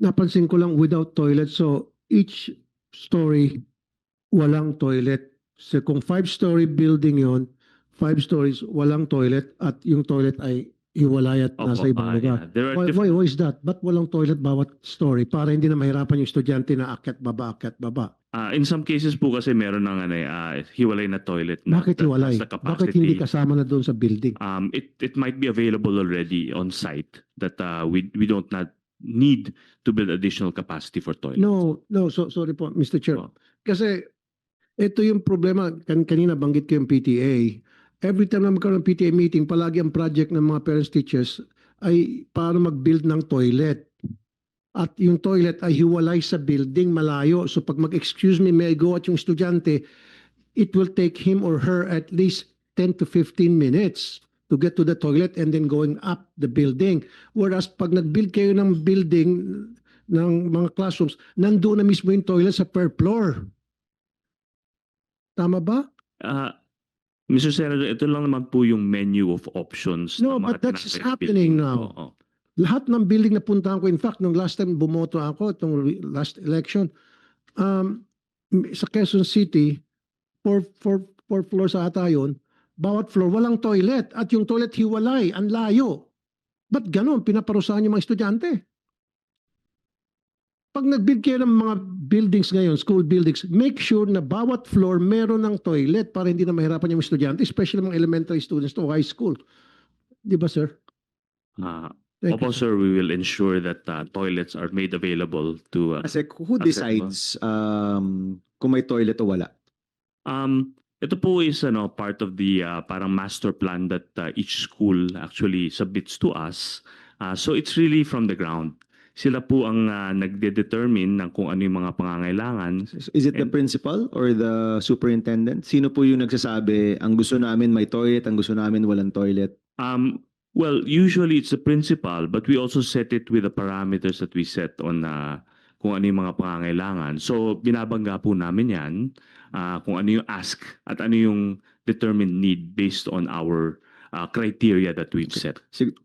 napansin ko lang without toilet. So each story walang toilet. So kung five-story building yon, five stories walang toilet at yung toilet ay hiwalay at Opo, nasa ibang ah, lugar. yeah. There are Why, why, why is that? Ba't walang toilet bawat story? Para hindi na mahirapan yung estudyante na akyat baba, akyat baba. ah, in some cases po kasi meron ng ano, ah, hiwalay na toilet. Na, Bakit that hiwalay? the Bakit hindi kasama na doon sa building? um, it it might be available already on site that uh, we we don't not need to build additional capacity for toilets. No, no, so, sorry po, Mr. Chair. Oh. Kasi ito yung problema, kan kanina banggit ko yung PTA. Every time na magkaroon ng PTA meeting, palagi ang project ng mga parents teachers ay paano mag-build ng toilet. At yung toilet ay hiwalay sa building, malayo. So pag mag-excuse me, may I go at yung estudyante, it will take him or her at least 10 to 15 minutes to get to the toilet and then going up the building. Whereas pag nag-build kayo ng building ng mga classrooms, nandoon na mismo yung toilet sa per floor. Tama ba? Uh, Mr. Senator, ito lang naman po yung menu of options. No, but that's happening building. now. Oo. Lahat ng building na puntahan ko, in fact, nung last time bumoto ako, itong last election, um, sa Quezon City, four, four, four floors ata yun, bawat floor walang toilet at yung toilet hiwalay, ang layo. Ba't ganon? Pinaparusahan yung mga estudyante. Pag nag-build kayo ng mga buildings ngayon, school buildings, make sure na bawat floor meron ng toilet para hindi na mahirapan yung estudyante, especially mga elementary students to high school. Di ba, sir? Ah, Thank opo, you, sir. we will ensure that uh, toilets are made available to uh, Kasi who decides um, kung may toilet o wala? Um, ito po is ano, part of the uh, parang master plan that uh, each school actually submits to us. Uh, so it's really from the ground. Sila po ang uh, nagde-determine ng kung ano yung mga pangangailangan. Is it the And- principal or the superintendent? Sino po yung nagsasabi, ang gusto namin may toilet, ang gusto namin walang toilet? Um, well, usually it's the principal, but we also set it with the parameters that we set on uh, kung ano yung mga pangangailangan. So, binabangga po namin yan uh, kung ano yung ask at ano yung determined need based on our uh, criteria that we've set. Sig-